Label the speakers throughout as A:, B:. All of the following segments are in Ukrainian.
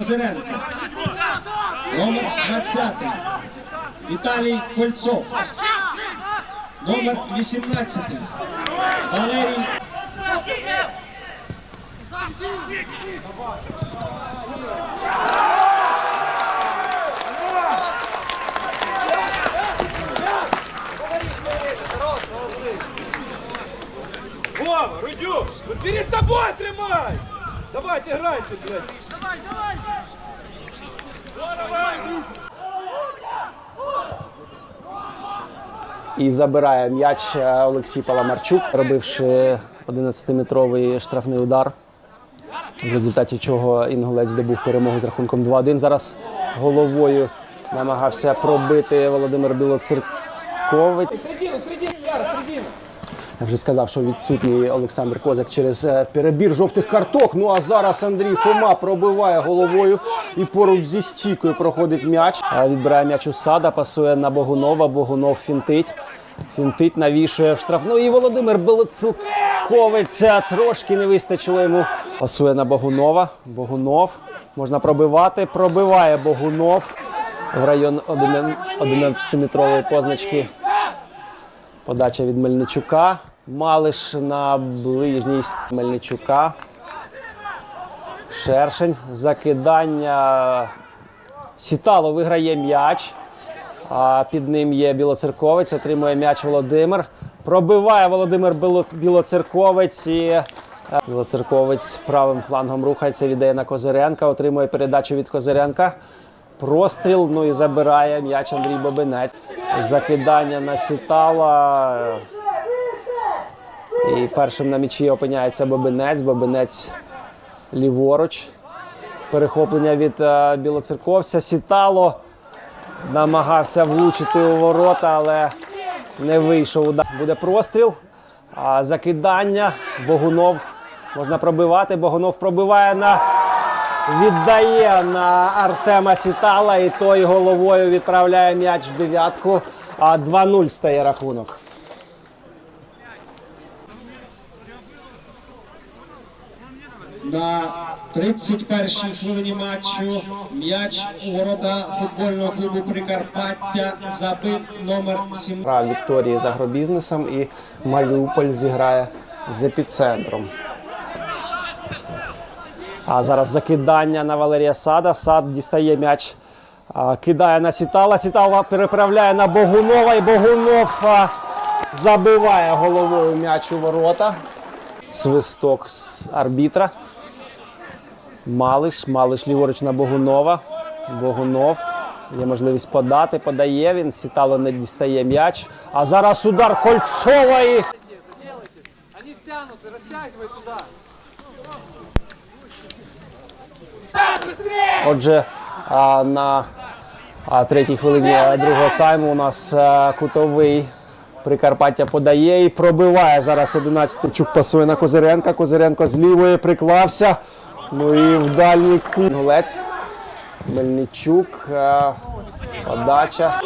A: Зеренко. Номер 20. Віталій Кольцов. Номер 18. Валерій
B: Рудюк, вот перед собой тримай! Давайте грайте, блядь! Давай, давай!
C: І забирає м'яч е, Олексій Паламарчук, робивши 11-метровий штрафний удар, в результаті чого інгулець здобув перемогу з рахунком 2-1. Зараз головою намагався пробити Володимир Білоцерковець. Я вже сказав, що відсутній Олександр Козак через е, перебір жовтих карток. Ну а зараз Андрій Хома пробиває головою і поруч зі стійкою проходить м'яч. Відбирає м'яч у сада, пасує на Богунова. Богунов фінтить. Фінтить навішує в штрафну. І Володимир Белоцилковець е, трошки не вистачило йому. Пасує на Богунова. Богунов. Можна пробивати. Пробиває Богунов в район 11-метрової позначки. Подача від Мельничука. Малиш на ближній ст- Мельничука. Шершень. Закидання. Сітало виграє м'яч. А під ним є Білоцерковець. Отримує м'яч Володимир. Пробиває Володимир Білоцерковець. І е, Білоцерковець правим флангом рухається, віддає на Козиренка. Отримує передачу від Козиренка. Простріл. Ну і забирає м'яч Андрій Бобинець. Закидання на сітала. І першим на м'ячі опиняється Бобинець. Бобинець ліворуч. Перехоплення від е, білоцерковця. Сітало намагався влучити у ворота, але не вийшов. удар. Буде простріл. А закидання. Богунов можна пробивати. Богунов пробиває на віддає на Артема Сітала, і той головою відправляє м'яч в дев'ятку. А 2-0 стає рахунок.
A: На 31-й хвилині матчу м'яч у ворота футбольного клубу Прикарпаття забив номер 17.
C: Гра Вікторії з агробізнесом і Маріуполь зіграє з епіцентром. А зараз закидання на Валерія Сада. Сад дістає м'яч, кидає на Сітала. Сітала переправляє на Богунова. І Богунов забиває головою м'яч у ворота. Свисток з арбітра. Малиш, Малиш ліворуч на Богунова. Богунов. Є можливість подати, подає він. Сітало не дістає м'яч. А зараз удар
B: туда!
C: Отже, на третій хвилині другого тайму у нас кутовий Прикарпаття подає і пробиває зараз 11 Чук пасує на Козиренка. Козиренко з лівої приклався. Ну і в дальній кут. Мельничук. Подача.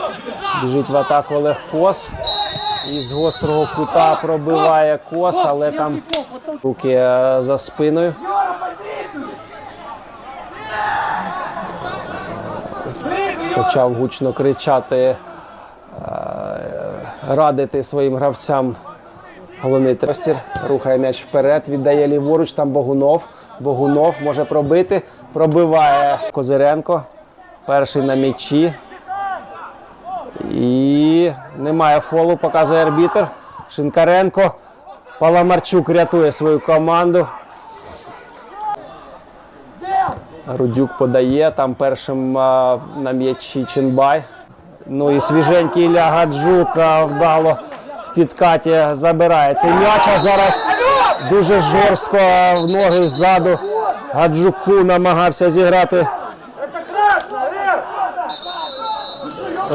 C: Біжить в атаку Олег Кос. І з гострого кута пробиває кос, але там руки е, за спиною. почав гучно кричати, е, радити своїм гравцям головний тростір. Рухає м'яч вперед, віддає ліворуч, там Богунов. Богунов може пробити, пробиває Козиренко. Перший на м'ячі. І немає фолу, показує арбітр. Шинкаренко. Паламарчук рятує свою команду. Рудюк подає, там першим а, на м'ячі Чинбай. Ну і свіженький Ілля Гаджук вдало в підкаті забирає цей м'яч. А зараз дуже жорстко в ноги ззаду Гаджуку намагався зіграти.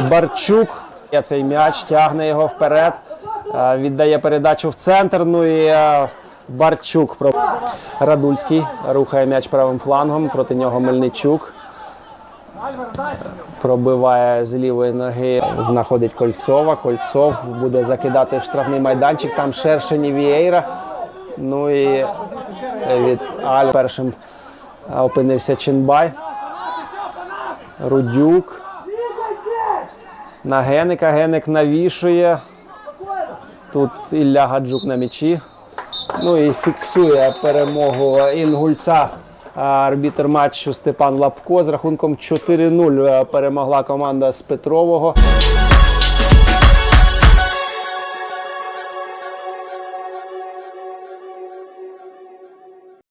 C: Барчук. Цей м'яч тягне його вперед, віддає передачу в центр. Ну і Барчук Радульський рухає м'яч правим флангом. Проти нього Мельничук. Пробиває з лівої ноги, знаходить Кольцова. Кольцов буде закидати в штрафний майданчик. Там Шершень і Вієйра. Ну і від Аль першим опинився Чинбай. Рудюк. На Геника. Геник навішує. Тут Ілля Гаджук на м'ячі. Ну і фіксує перемогу інгульця. Арбітер матчу Степан Лапко з рахунком 4-0 перемогла команда з Петрового.